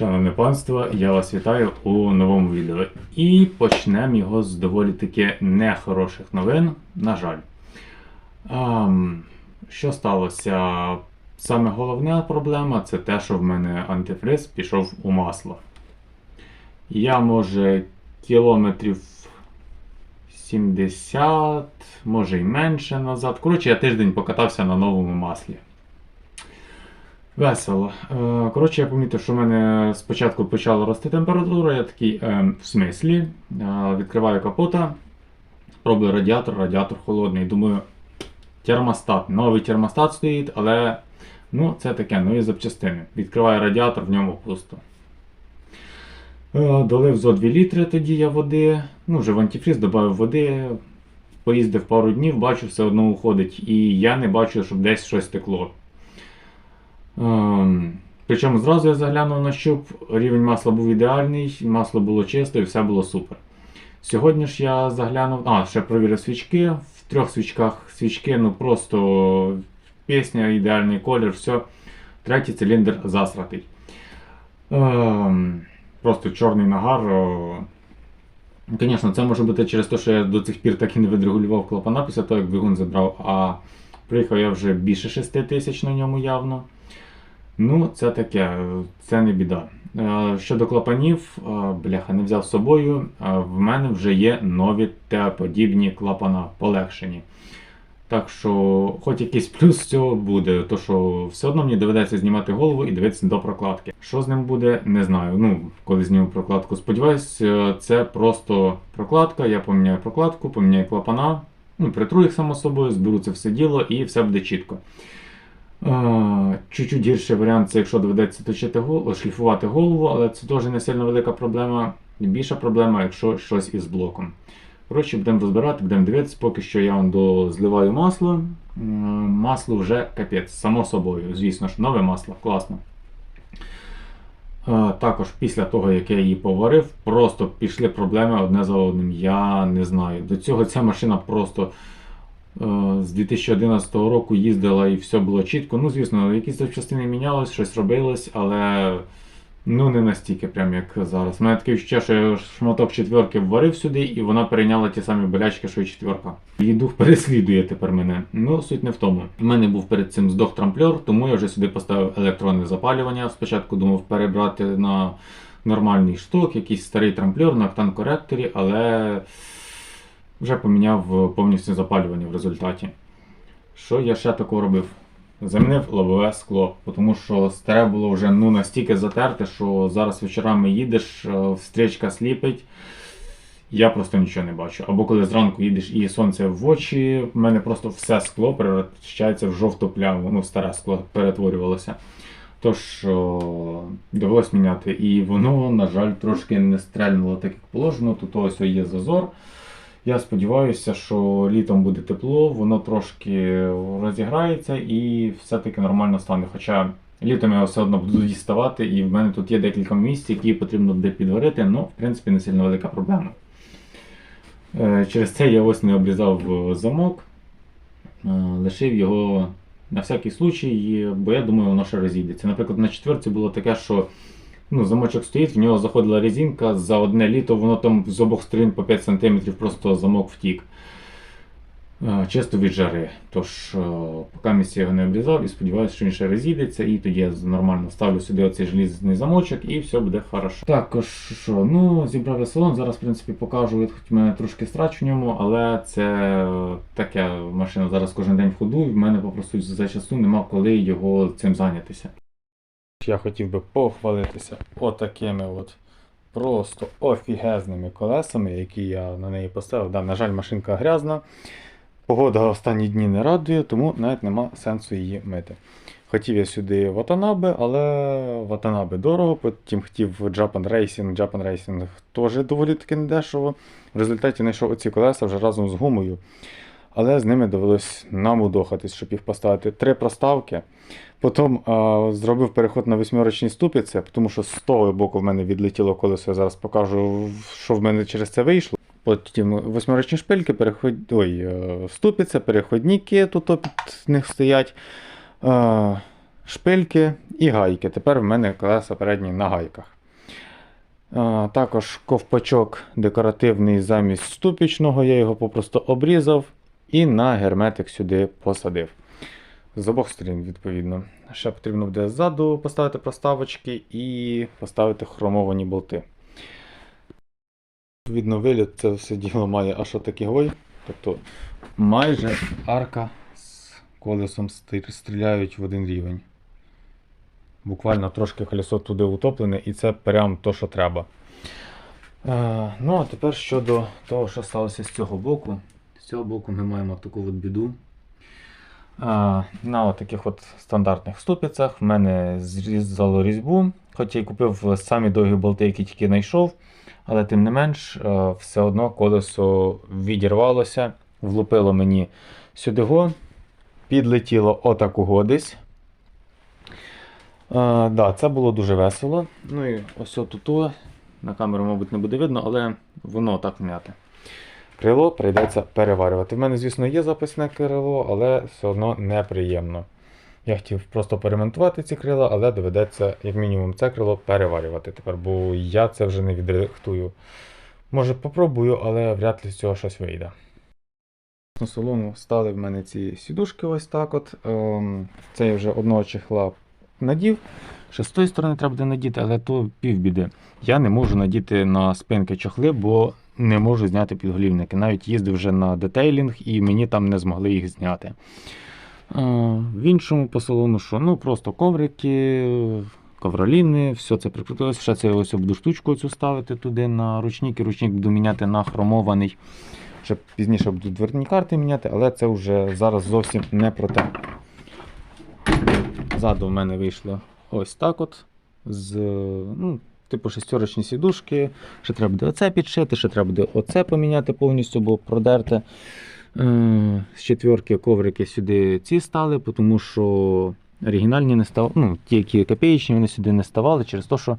Шановне панство, я вас вітаю у новому відео. І почнемо його з доволі таки нехороших новин, на жаль. Ам, що сталося? Саме головна проблема це те, що в мене антифриз пішов у масло. Я, може, кілометрів 70, може і менше назад. Коротше, я тиждень покатався на новому маслі. Весело. Е, Коротше, я помітив, що в мене спочатку почала рости температура. Я такий, е, в смислі, Е, відкриваю капота, пробую радіатор, радіатор холодний. Думаю, термостат. Новий термостат стоїть, але ну, це таке, нові запчастини. Відкриваю радіатор, в ньому пусто. Е, Долив зо 2 літри тоді я води. Ну, вже в антифріз додав води. Поїздив пару днів, бачу, все одно уходить. І я не бачу, щоб десь щось текло. Ем, Причому зразу я заглянув на щуп, рівень масла був ідеальний, масло було чисте і все було супер. Сьогодні ж я заглянув, а, ще провірив свічки. В трьох свічках свічки, ну просто пісня, ідеальний колір, все. Третій циліндр засратий. Ем, просто чорний нагар. Звісно, це може бути через те, що я до цих пір так і не відрегулював клапана після того, як двигун забрав, а приїхав я вже більше 6 тисяч на ньому явно. Ну, це таке, це не біда. Е, Щодо клапанів, е, бляха, не взяв з собою. е, В мене вже є нові Т-подібні клапана полегшені. Так що, хоч якийсь плюс з цього буде, то що все одно мені доведеться знімати голову і дивитися до прокладки. Що з ним буде, не знаю. Ну, коли зніму прокладку, сподіваюсь, це просто прокладка. Я поміняю прокладку, поміняю клапана, ну, притру їх само собою, зберу це все діло і все буде чітко. Чуть-чуть гірший варіант це якщо доведеться точити голову, шліфувати голову, але це теж не сильно велика проблема. Більша проблема, якщо щось із блоком. Коротше, будемо розбирати, будемо дивитися, поки що я вам зливаю масло. Масло вже капець, само собою. Звісно ж, нове масло, класно. Також після того, як я її поварив, просто пішли проблеми одне за одним. Я не знаю. До цього ця машина просто з 2011 року їздила і все було чітко. Ну, звісно, якісь запчастини мінялись, щось робилось, але ну не настільки, прям як зараз. У мене таке відчуття, що я шматок четверки вварив сюди, і вона перейняла ті самі болячки, що й четверка. Її дух переслідує тепер мене. Ну, суть не в тому. У мене був перед цим здох трамплер, тому я вже сюди поставив електронне запалювання. Спочатку думав перебрати на нормальний шток, якийсь старий трамплер на октан-коректорі, але вже поміняв повністю запалювання в результаті. Що я ще такого робив? Замінив лобове скло, тому що старе було вже ну, настільки затерте, що зараз вечорами їдеш, е, стрічка сліпить, я просто нічого не бачу. Або коли зранку їдеш і сонце в очі, в мене просто все скло перевращається в жовту пляму, ну, старе скло перетворювалося. Тож о, довелось міняти. І воно, на жаль, трошки не стрельнуло так, як положено. Тут ось є зазор. Я сподіваюся, що літом буде тепло, воно трошки розіграється і все-таки нормально стане. Хоча літом я все одно буду діставати, і в мене тут є декілька місць, які потрібно буде підварити, але в принципі не сильно велика проблема. Е, Через це я ось не обрізав е, замок, е, лишив його на всякий случай, бо я думаю, воно ще розійдеться. Наприклад, на четверці було таке, що ну, замочок стоїть, в нього заходила резинка, за одне літо воно там з обох сторін по 5 см просто замок втік. Е, Чисто від жари. Тож, е, поки місці я його не обрізав і сподіваюся, що він ще розійдеться, і тоді я нормально ставлю сюди оцей желізний замочок і все буде хорошо. Також що, ну, зібрав я салон, зараз, в принципі, покажу, хоч в мене трошки страч в ньому, але це е, таке машина зараз кожен день в ходу, і в мене попросту за часу нема коли його цим зайнятися. Я хотів би похвалитися отакими от просто офігезними колесами, які я на неї поставив. Да, на жаль, машинка грязна. Погода останні дні не радує, тому навіть нема сенсу її мити. Хотів я сюди Watanabe, але Watanabe дорого, потім хотів Japan Racing. Japan Racing теж доволі таки недешево. В результаті знайшов оці колеса вже разом з гумою. Але з ними довелось намудохатись, щоб їх поставити. Три проставки. Потім а, зробив переход на восьмирочні ступиці, тому що з того боку в мене відлетіло колесо. Я зараз покажу, що в мене через це вийшло. Потім восьмирочні шпильки, переход... Ой, е, ступиця, переходники тут під них стоять. Е, шпильки і гайки. Тепер в мене колеса передні на гайках. А, також ковпачок декоративний замість ступічного, я його попросту обрізав і на герметик сюди посадив. З обох сторін, відповідно. Ще потрібно буде ззаду поставити проставочки і поставити хромовані болти. Відповідно, виліт це все діло має аж отакий гой. Тобто майже арка з колесом стріляють в один рівень. Буквально трошки колесо туди утоплене, і це прям то, що треба. Е, ну, а тепер щодо того, що сталося з цього боку. Цього боку ми маємо таку от біду. А, на таких от стандартних ступицях в мене зрізало різьбу, хоч я й купив самі довгі болти, які тільки знайшов, але тим не менш, е, все одно колесо відірвалося, влупило мені сюди, го, підлетіло отакого десь. А, да, це було дуже весело. Ну і ось тут на камеру, мабуть, не буде видно, але воно так м'яте. Крило прийдеться переварювати. В мене, звісно, є запасне крило, але все одно неприємно. Я хотів просто перемонтувати ці крила, але доведеться, як мінімум, це крило переварювати тепер, бо я це вже не відрихтую. Може, попробую, але вряд ли з цього щось вийде. На солому стали в мене ці сідушки ось так от. Ем, Це я вже одного чехла надів. Ще з тої сторони треба буде надіти, але то півбіди. Я не можу надіти на спинки чохли, бо не можу зняти підголівники. Навіть їздив вже на детейлінг і мені там не змогли їх зняти. В іншому по салону, що ну просто коврики, ковроліни, все це прикрутилось. Ще це ось буду штучку цю ставити туди на ручник, і ручник буду міняти на хромований. Ще пізніше буду дверні карти міняти, але це вже зараз зовсім не про те. Ззаду в мене вийшло ось так от. З, ну, типу шестерочні сідушки. Ще треба буде оце підшити, ще треба буде оце поміняти повністю, бо продерте. Е, З четверки коврики сюди ці стали, тому що оригінальні не став, ну, ті, які копеєчні, вони сюди не ставали через те, що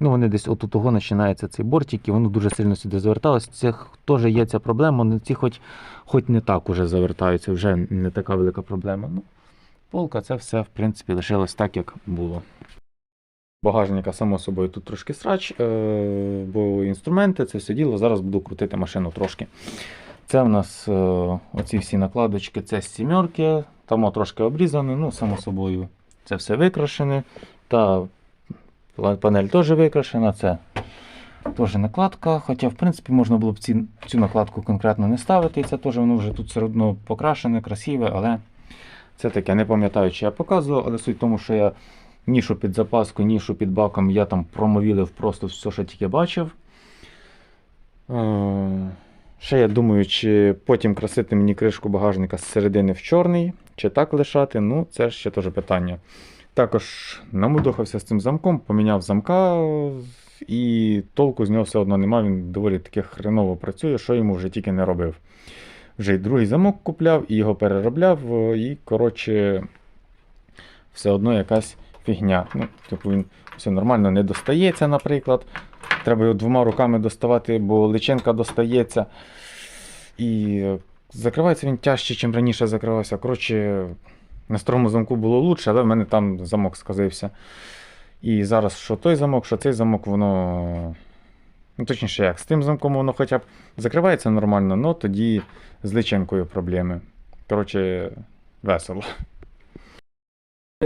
ну, вони десь от того починається цей бортик, і воно дуже сильно сюди заверталося. Це теж є ця проблема, але ці хоч, хоч не так уже завертаються, вже не така велика проблема. Ну, полка, це все, в принципі, лишилось так, як було. Багажника, само собою, тут трошки срач, е, бо інструменти, це все діло. Зараз буду крутити машину трошки. Це в нас е, оці всі накладочки, це з сімерки, там трошки обрізане, ну, само собою, це все викрашене. Та панель теж викрашена, це теж накладка. Хоча, в принципі, можна було б ці, цю накладку конкретно не ставити. І це теж воно вже тут все одно покрашене, красиве, але це таке, не пам'ятаю, чи я показував, але суть в тому, що я нішу під запаску, нішу під баком, я там промовілив просто все, що тільки бачив. Е, Ще я думаю, чи потім красити мені кришку багажника з середини в чорний, чи так лишати, ну це ще теж питання. Також намудохався з цим замком, поміняв замка, і толку з нього все одно нема, він доволі таки хреново працює, що йому вже тільки не робив. Вже й другий замок купляв і його переробляв, і, коротше, все одно якась фігня. Ну, типу він все нормально не достається, наприклад. Треба його двома руками доставати, бо личинка достається. І закривається він тяжче, ніж раніше закривався. Коротше, на старому замку було лучше, але в мене там замок сказився. І зараз що той замок, що цей замок, воно. Ну, точніше, як, з тим замком воно хоча б закривається нормально, але тоді з личинкою проблеми. Коротше, весело.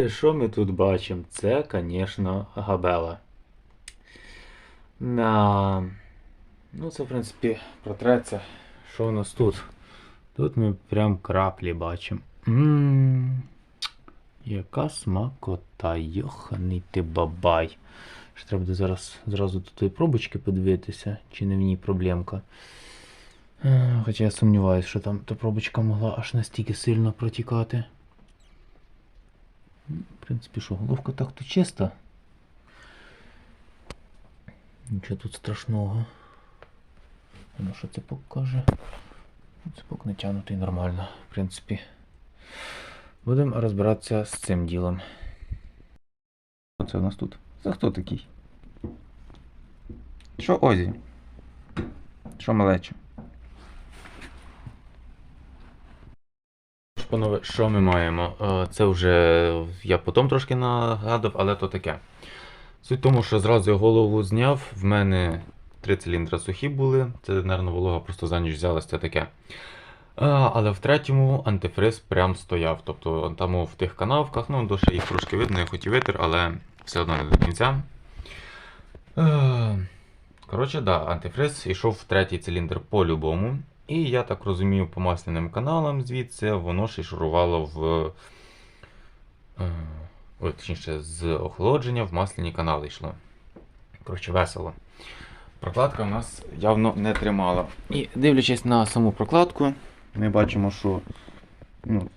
Що ми тут бачимо? Це, звісно, габела. На... Ну, це, в принципі, протреться. Що у нас тут? Тут ми прям краплі бачимо. Ммм. Яка смакота, йоханий ти бабай. Ще треба буде зараз зразу до тої пробочки подивитися, чи не в ній проблемка. Е, Хоча я сумніваюся, що там та пробочка могла аж настільки сильно протікати. В принципі, що, головка так то чиста. Нічого тут страшного. Ну що це покаже? Цепок натягнутий нормально, в принципі. Будемо розбиратися з цим ділом. Оце у нас тут. Це хто такий? Що Озі? Що малече? панове, що ми маємо? Е, Це вже я потім трошки нагадав, але то таке. Суть тому, що зразу я голову зняв, в мене три циліндри сухі були, це, мабуть, волога просто за ніч взялась, це таке. А, але в третьому антифриз прям стояв. Тобто там в тих канавках, ну, до їх трошки видно, я і витер, але все одно не до кінця. Е, Коротше, да, антифриз йшов в третій циліндр по-любому. І я так розумію, по масляним каналам звідси воно ще в. е, Ой, точніше, з охолодження в масляні канали йшло. Коротше, весело. Прокладка у нас явно не тримала. І дивлячись на саму прокладку, ми бачимо, що ну,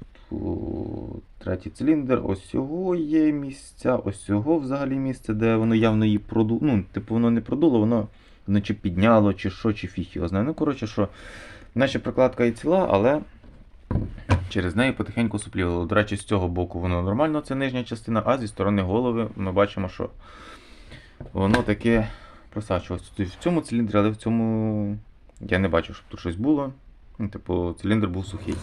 третій циліндр, ось цього є місця, ось цього взагалі місце, де воно явно її продуло. Ну, типу, воно не продуло, воно, воно чи підняло, чи що, чи фіг його. Ну, коротше, що наче прокладка і ціла, але через неї потихеньку суплівало. До речі, з цього боку воно нормально, це нижня частина, а зі сторони голови ми бачимо, що воно таке просачувалось. Тут В цьому циліндрі, але в цьому я не бачу, щоб тут щось було. Ну, типу, циліндр був сухий.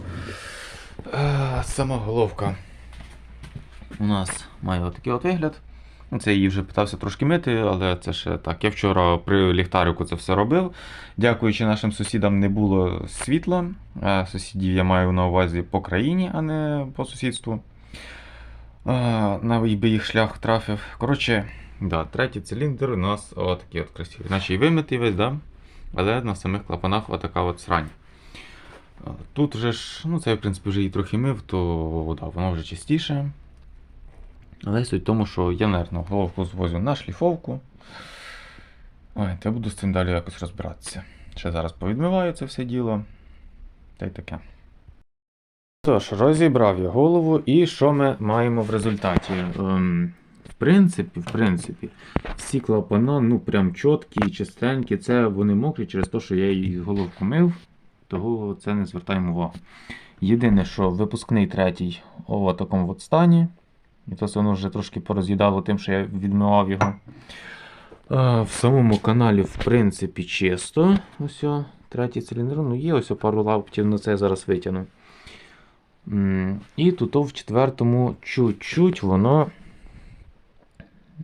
Е, Сама головка у нас має отакий от вигляд. Ну, Це я її вже питався трошки мити, але це ще так. Я вчора при ліхтарику це все робив. Дякуючи нашим сусідам, не було світла. Е, Сусідів я маю на увазі по країні, а не по сусідству. Е, Навіть би їх шлях трафив. Коротше, да, третій циліндр у нас отакий от красивий. Наче і вимитий весь, да? але на самих клапанах отака от срань. Тут же ж, ну це я в принципі вже її трохи мив, то да, воно вже чистіше. Але суть в тому, що я, наверное, головку звозю на шліфовку. Ой, та буду з цим далі якось розбиратися. Ще зараз повідмиваю це все діло. Та й таке. Тож, розібрав я голову, і що ми маємо в результаті? Ем, в принципі, в принципі, всі клапана, ну прям чіткі, чистенькі. Це вони мокрі через те, що я її головку мив, того це не звертаємо увагу. Єдине, що випускний третій у такому от стані. І то воно вже трошки пороз'їдало тим, що я відмивав його. В самому каналі, в принципі, чисто. Ось третій циліндр. Ну, є ось о пару лаптів, на це я зараз витягну. І тут в четвертому чуть-чуть воно.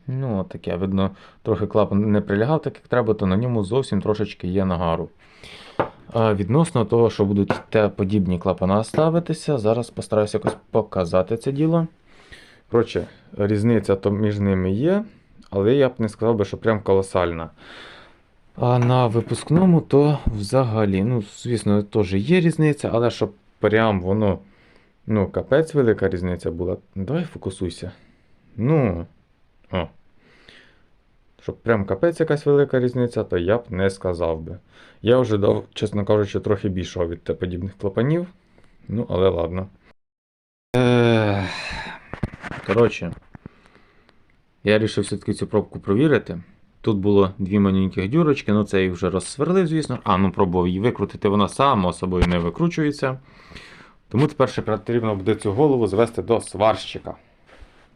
Ну, таке, видно, трохи клапан не прилягав так, як треба, то на ньому зовсім трошечки є нагару. Відносно того, що будуть те подібні клапана ставитися, зараз постараюся якось показати це діло. Коротше, різниця то між ними є, але я б не сказав би, що прям колосальна. А на випускному то взагалі, ну, звісно, теж є різниця, але щоб прям воно, ну, капець велика різниця була. Давай фокусуйся. Ну. О. Щоб прям капець якась велика різниця, то я б не сказав би. Я вже дав, чесно кажучи, трохи більшого від подібних клапанів. Ну, але ладно. Е, Коротше, я вирішив все-таки цю пробку провірити. Тут було дві маленьких дюрочки, ну це їх вже розсверлив, звісно. А, ну пробував її викрутити, вона само собою не викручується. Тому тепер ще потрібно буде цю голову звести до сварщика.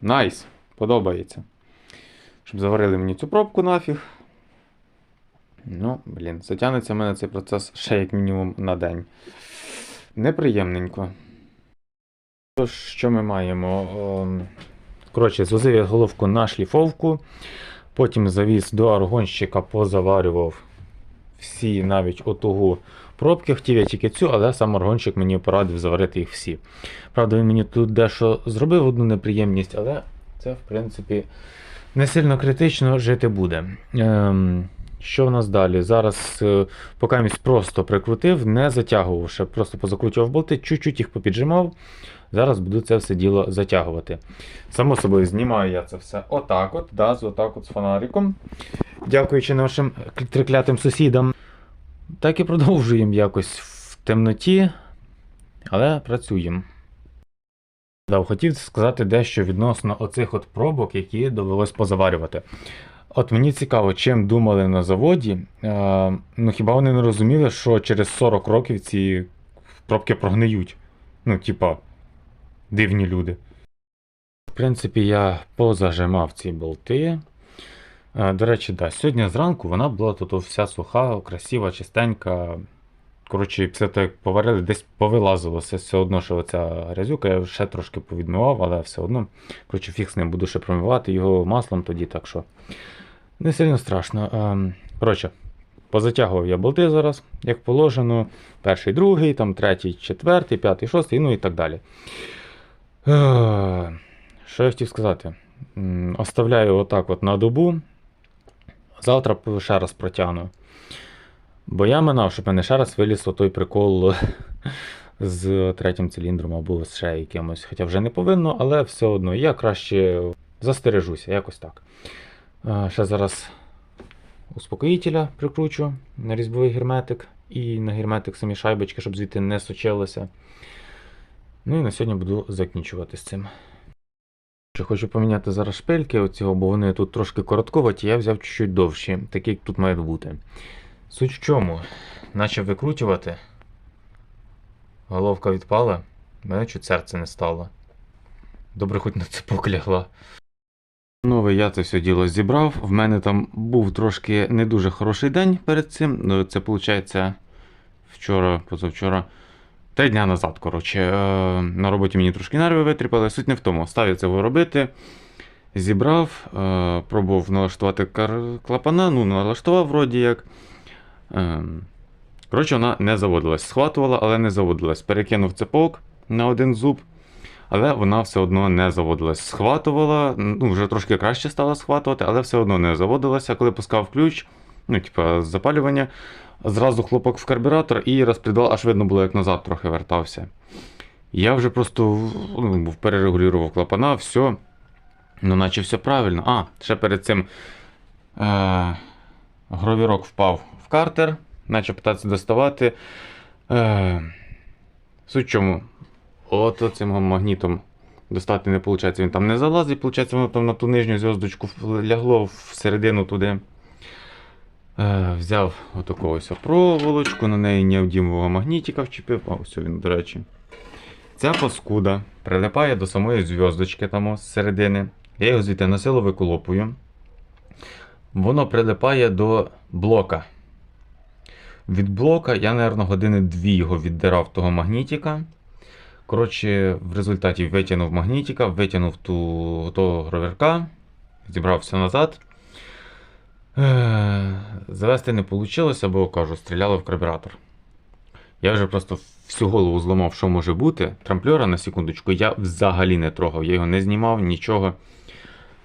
Найс! Подобається. Щоб заварили мені цю пробку нафіг. Ну, блін, затягнеться в мене цей процес ще як мінімум на день. Неприємненько. Тож, що ми маємо? Ем, Коротше, звозив я головку на шліфовку, потім завіз до аргонщика, позаварював всі навіть отугу пробки. Хотів я тільки цю, але сам аргонщик мені порадив заварити їх всі. Правда, він мені тут дещо зробив одну неприємність, але це, в принципі, не сильно критично жити буде. Ем, що в нас далі? Зараз, е, поки я просто прикрутив, не затягував ще, просто позакручував болти, чуть-чуть їх попіджимав. Зараз буду це все діло затягувати. Само собою, знімаю я це все отак от, да, з отак от з фонариком. Дякуючи нашим триклятим сусідам. Так і продовжуємо якось в темноті, але працюємо. Хотів сказати дещо відносно оцих от пробок, які довелось позаварювати. От мені цікаво, чим думали на заводі. Е, ну хіба вони не розуміли, що через 40 років ці пробки прогниють? Ну, типа, дивні люди. В принципі, я позажимав ці болти. Е, До речі, да, сьогодні зранку вона була тут вся суха, красива, чистенька. Коротше, після того, як поварили, десь повилазило все, все одно, що оця грязюка, я ще трошки повідмивав, але все одно. Коротше, фіг з ним буду ще промивати його маслом тоді, так що не сильно страшно. Ем, Коротше, позатягував я болти зараз, як положено. Перший, другий, там третій, четвертий, п'ятий, шостий, ну і так далі. Е, Що я хотів сказати? Оставляю отак от на добу. Завтра ще раз протягну. Бо я минав, щоб мене ще раз виліз той прикол з третім циліндром або з ще якимось. Хоча вже не повинно, але все одно я краще застережуся, якось так. Е, Ще зараз успокоїтеля прикручу на різьбовий герметик і на герметик самі шайбочки, щоб звідти не сочилося. Ну і на сьогодні буду закінчувати з цим. Хочу поміняти зараз шпильки оцього, бо вони тут трошки коротковаті, я взяв чуть-чуть довші, такі як тут мають бути. Суть в чому? Наче викручувати. Головка відпала, мене чуть серце не стало. Добре, хоч на цепок лягла. Нове я це все діло зібрав. В мене там був трошки не дуже хороший день перед цим. Ну, це виходить вчора, позавчора. Три дня назад, коротше. Е, На роботі мені трошки нерви витріпали. Суть не в тому. Ставив це робити. Зібрав, е, пробував налаштувати клапана, ну, налаштував вроді як. Е, Коротше, вона не заводилась. Схватувала, але не заводилась. Перекинув цепок на один зуб, але вона все одно не заводилась. Схватувала, ну, вже трошки краще стала схватувати, але все одно не заводилася. Коли пускав ключ, ну, типа, запалювання, зразу хлопок в карбюратор і розпредвал, аж видно було, як назад трохи вертався. Я вже просто ну, перерегулював клапана, все. Ну, наче все правильно. А, ще перед цим е- гровірок впав картер, почав питатися доставати. Е- Суть чому? От цим магнітом достати не виходить, він там не залазить, виходить, воно там на ту нижню зв'язочку лягло всередину туди. Е, взяв отаку ось проволочку, на неї неодімового магнітика вчепив. А ось він, до речі. Ця паскуда прилипає до самої зв'язочки там ось зсередини. Я його звідти на силу виколопую. Воно прилипає до блока. Від блока я, мабуть, години дві його віддирав того магнітика. Коротше, в результаті витягнув магнітика, витягнув ту, того гроверка, зібрав все назад. Е, Завести не вийшло, бо кажу, стріляло в карбюратор. Я вже просто всю голову зламав, що може бути. Трамплера на секундочку я взагалі не трогав, я його не знімав, нічого.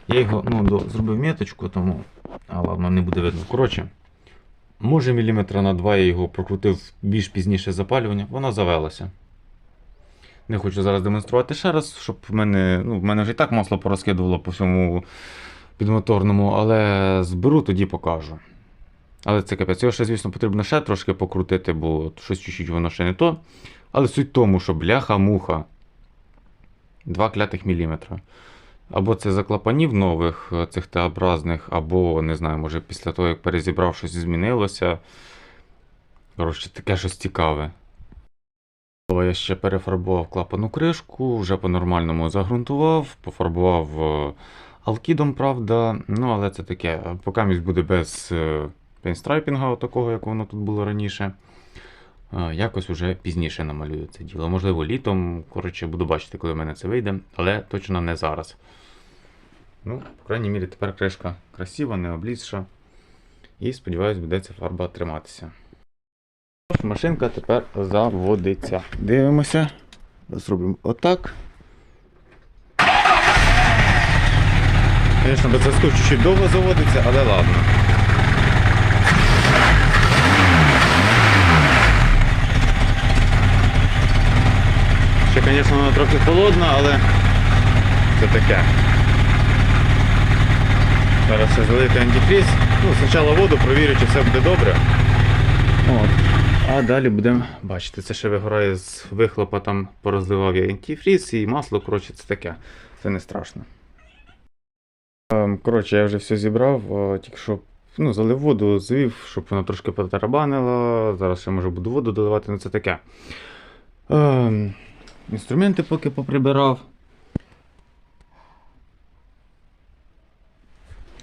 Я його ну, зробив меточку, тому. А ладно, не буде видно. Коротше, може міліметра на два я його прокрутив більш пізніше запалювання, воно завелося. Не хочу зараз демонструвати ще раз, щоб в мене. Ну, в мене вже і так масло порозкидувало по всьому підмоторному, але зберу, тоді покажу. Але це капець. Його ще, звісно, потрібно ще трошки покрутити, бо щось чуть-чуть воно ще не то. Але суть в тому, що бляха-муха. 2 клятих міліметра. Або це заклапанів нових е, цих Т-образних, або, не знаю, може після того, як перезібрав, щось змінилося. Коротше, таке щось цікаве. Я ще перефарбував клапану кришку, вже по-нормальному загрунтував, пофарбував е, алкідом, правда. Ну, але це таке. Поки місць буде без е, пейнстрайпінга, такого, як воно тут було раніше. Якось уже пізніше намалюю це діло. Можливо, літом. Коротше, буду бачити, коли в мене це вийде, але точно не зараз. Ну, по крайній мірі, тепер кришка красива, не облізша. І сподіваюсь, буде ця фарба триматися. Машинка тепер заводиться. Дивимося. Зробимо отак. Звісно, без зв'язку чуть-чуть довго заводиться, але ладно. Звісно, вона трохи холодна, але це таке. Зараз ще залити антифріз. Ну, спочатку воду провірю, чи все буде добре. От. А далі будемо бачити, це ще вигорає з вихлопа, там порозливав я антифріз і масло, коротше, це таке. Це не страшно. Ем, Коротше, я вже все зібрав, тільки що ну, залив воду, звів, щоб вона трошки потарабанила. Зараз ще можу буду воду доливати, ну це таке. Інструменти поки поприбирав.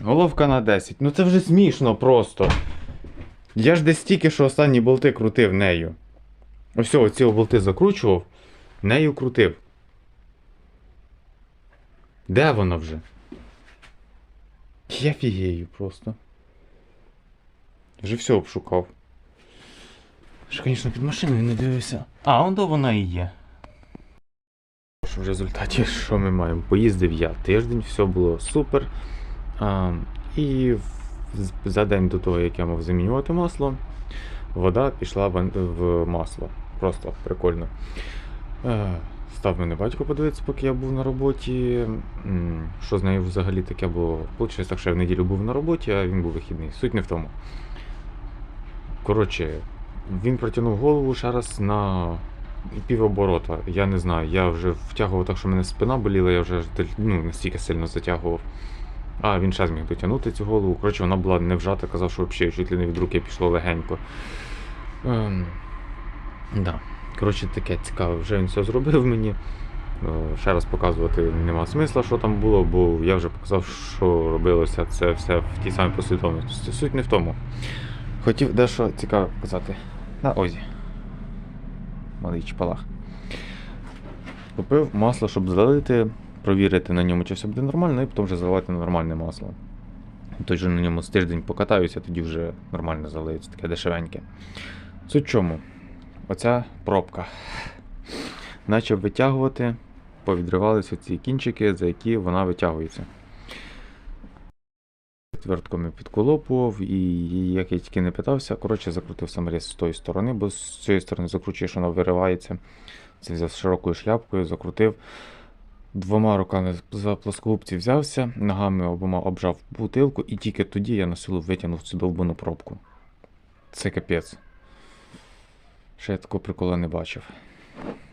Головка на 10. Ну це вже смішно просто. Я ж десь тільки що останні болти крутив нею. Ось оці болти закручував, нею крутив. Де воно вже? Я фігею просто. Вже все обшукав. Ж, звісно, під машиною не дивився. А, он до вона і є. В результаті, що ми маємо? Поїздив я тиждень, все було супер. А, і за день до того, як я мав замінювати масло, вода пішла в, масло. Просто прикольно. Став мене батько подивитися, поки я був на роботі. Що з нею взагалі таке було? Получилось так, що я в неділю був на роботі, а він був вихідний. Суть не в тому. Коротше, він протягнув голову ще раз на півоборота. Я не знаю, я вже втягував так, що мене спина боліла, я вже ну, настільки сильно затягував. А він ще зміг дотягнути цю голову. Коротше, вона була не вжата, казав, що взагалі чуть ли не від руки пішло легенько. Ем, да. Коротше, таке цікаве. Вже він все зробив мені. Е, Ще раз показувати нема смисла, що там було, бо я вже показав, що робилося це все в тій самій послідовності. Суть не в тому. Хотів дещо цікаве показати. На Озі. Малий чпалах. Купив масло, щоб залити, провірити на ньому, чи все буде нормально, і потім вже заливати нормальне масло. Той же на ньому з тиждень покатаюся, тоді вже нормально залиється, таке дешевеньке. Суть чому? Оця пробка. Начав витягувати, повідривалися ці кінчики, за які вона витягується. Твердками підколопував, і як я тільки не питався, коротше, закрутив саморіз з тої сторони, бо з цієї сторони закручуєш, воно виривається. Це взяв з широкою шляпкою, закрутив. Двома руками за плоскогубці взявся, ногами обома обжав бутилку, і тільки тоді я на силу витягнув цю довбану пробку. Це капець. Ще я такого прикола не бачив.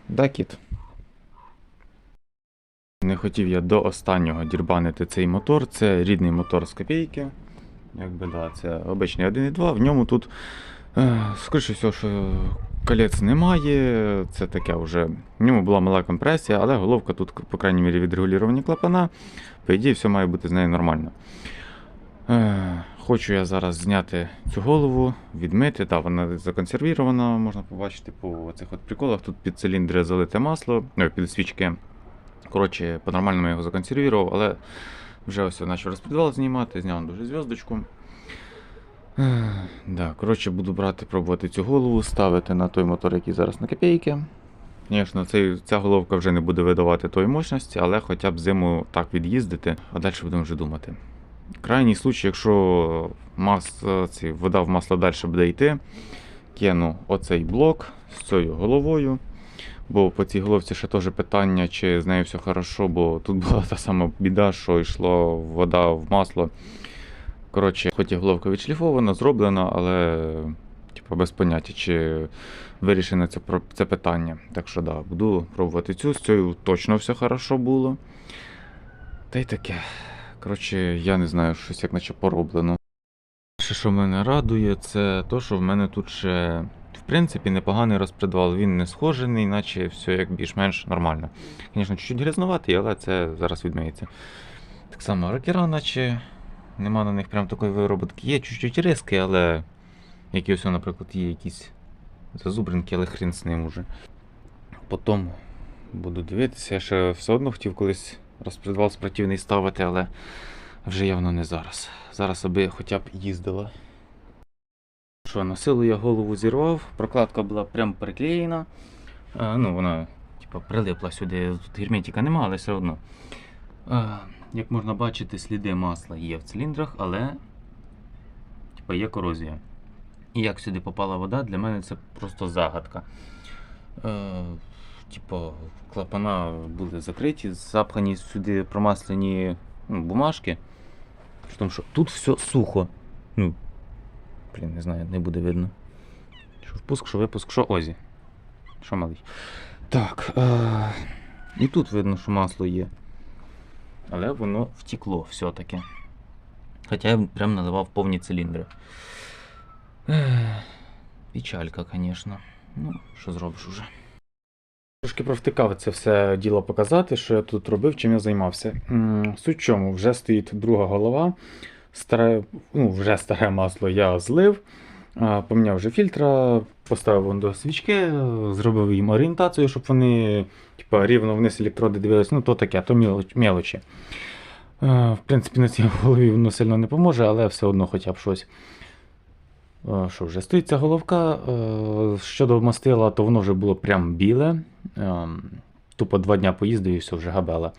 Да, кіт. Не хотів я до останнього дірбанити цей мотор. Це рідний мотор з копійки. Якби да, це обичний 1.2. В ньому тут, е, скоріше всього, що колець немає. Це таке вже. В ньому була мала компресія, але головка тут, по крайній мірі, відрегуліровані клапана. По ідеї, все має бути з нею нормально. Е, Хочу я зараз зняти цю голову, відмити. Так, вона законсервірована, можна побачити по цих от приколах. Тут під циліндри залите масло, під свічки. Коротше, по-нормальному я його законсервірував, але вже ось я почав розпідвал знімати, зняв дуже зв'язочку. Да, коротше, буду брати, пробувати цю голову, ставити на той мотор, який зараз на копійки. Звісно, ця головка вже не буде видавати тої мощності, але хоча б зиму так від'їздити, а далі будемо вже думати. Крайній случай, якщо мас, ці, вода в масло далі буде йти, кину оцей блок з цією головою. Бо по цій головці ще теж питання, чи з нею все хорошо, бо тут була та сама біда, що йшло вода в масло. Коротше, хоч і головка відшліфована, зроблена, але типу, без поняття, чи вирішено це, це питання. Так що да, буду пробувати цю, з цією точно все хорошо було. Та й таке. Коротше, я не знаю, щось як наче пороблено. Перше, що мене радує, це те, що в мене тут ще, в принципі, непоганий розпредвал. Він не схожений, наче все як більш-менш нормально. Звісно, чуть-чуть грязнуватий, але це зараз відмиється. Так само рокера, наче нема на них прям такої вироботки. Є чуть-чуть риски, але які ось, наприклад, є якісь зазубринки, але хрін з ним уже. Потім буду дивитися, я ще все одно хотів колись розпредвал спортивний ставити, але вже явно не зараз. Зараз аби хоча б їздила. Що, на силу я голову зірвав, прокладка була прям приклеєна. А, ну, вона, типа, прилипла сюди. Тут герметика нема, але все одно. А, як можна бачити, сліди масла є в циліндрах, але типа, є корозія. І як сюди попала вода, для мене це просто загадка. Е, типу, клапана були закриті, запхані сюди промаслені ну, бумажки. Тому що тут все сухо. Ну, блін, не знаю, не буде видно. Що впуск, що випуск, що Озі. Що малий. Так. Е- і тут видно, що масло є. Але воно втекло все-таки. Хоча я прям наливав повні циліндри. Ех, Печалька, звісно. Ну, що зробиш уже. Трошки провтикав це все діло показати, що я тут робив, чим я займався. Суть чому, вже стоїть друга голова. Старе, ну, вже старе масло я злив, поміняв вже фільтра, поставив до свічки, зробив їм орієнтацію, щоб вони типа, рівно вниз електроди дивились. Ну, то таке, то мелочі. В принципі, на цій голові воно сильно не поможе, але все одно хоча б щось. Що вже стоїть ця головка. Щодо мастила, то воно вже було прям біле. Ем, Тупо два дня поїздив і все вже габела.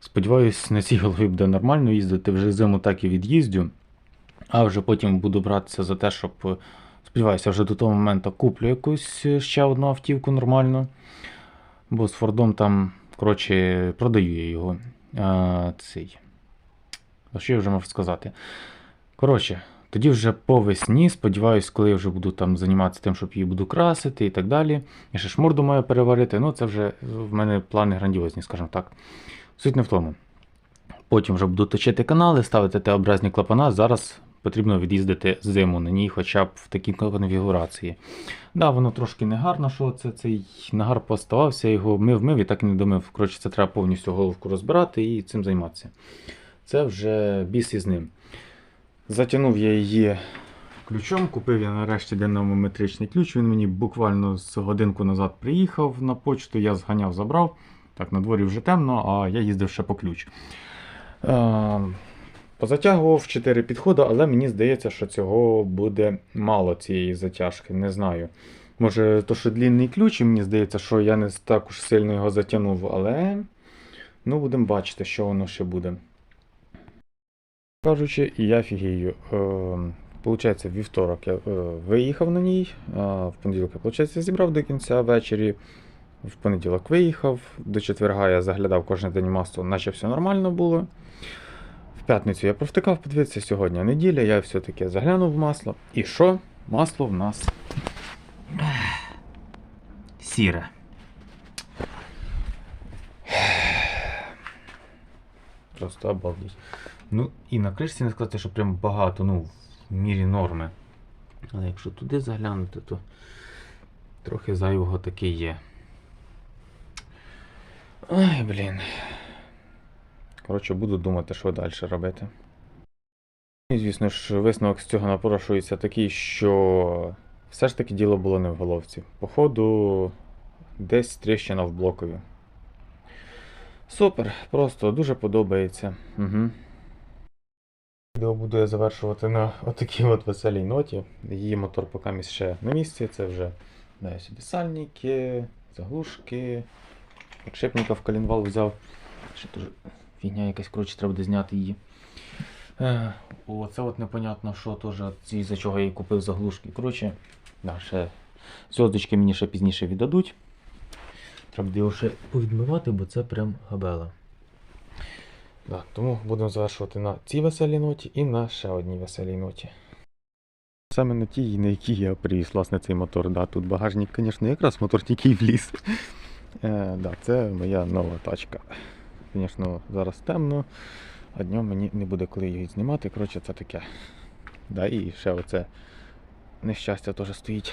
Сподіваюсь, на цій голові буде нормально їздити. Вже зиму так і від'їздю. А вже потім буду братися за те, щоб. е, Сподіваюся, вже до того моменту куплю якусь е, ще одну автівку нормальну. Бо з Фордом там, коротше, продаю я його. А, цей. А що я вже можу сказати? Коротше, тоді вже по весні, сподіваюсь, коли я вже буду там займатися тим, щоб її буду красити і так далі. Я ще шмурду маю переварити. Ну, це вже в мене плани грандіозні, скажімо так. Суть не в тому. Потім вже буду точити канали, ставити Т-образні клапана. Зараз потрібно від'їздити зиму на ній, хоча б в такій конфігурації. Да, воно трошки не гарно, що це цей нагар поставався, його мив мив і так і не домив. Коротше, це треба повністю головку розбирати і цим займатися. Це вже біс із ним. Затягнув я її ключом, купив я нарешті динамометричний ключ. Він мені буквально з годинку назад приїхав на почту, я зганяв, забрав. Так, на дворі вже темно, а я їздив ще по ключ. Е, Позатягував 4 підходи, але мені здається, що цього буде мало цієї затяжки. Не знаю. Може, то, що длінний ключ, і мені здається, що я не так сильно його затягнув, але ну, будемо бачити, що воно ще буде. Кажучи, і я фігію. Е, Получається, вівторок я е, виїхав на ній, в понеділок, я, получається, зібрав до кінця ввечері. В понеділок виїхав, до четверга я заглядав кожен день масло, наче все нормально було. В п'ятницю я провтикав, подивитися, сьогодні неділя, я все-таки заглянув в масло. І що? Масло в нас сіре. Просто обалдеть. Ну, і на кришці не сказати, що прям багато, ну, в мірі норми. Але якщо туди заглянути, то трохи зайвого таки є. Ай, блін. Коротше, буду думати, що далі робити. І, звісно ж, висновок з цього напрошується такий, що все ж таки діло було не в головці. Походу, десь тріщина в блокові. Супер, просто дуже подобається. Угу. Відео буду я завершувати на отакій от веселій ноті. Її мотор поки ще на місці. Це вже да, сюди сальники, заглушки. Підшипника в колінвал взяв. Ще дуже фігня якась, коротше, треба буде зняти її. Е, О, це от непонятно, що теж за чого я її купив заглушки. Коротше, да, ще зв'язочки мені ще пізніше віддадуть. Треба буде його ще повідмивати, бо це прям габела. Да, тому будемо завершувати на цій веселій ноті і на ще одній веселій ноті. Саме на тій, на якій я привіз власне цей мотор. Да, тут багажник, звісно, якраз мотор тільки вліз. Е, да, це моя нова тачка. Звісно, зараз темно, а днем мені не буде коли її знімати. Коротше, це таке. Да, і ще оце нещастя теж стоїть.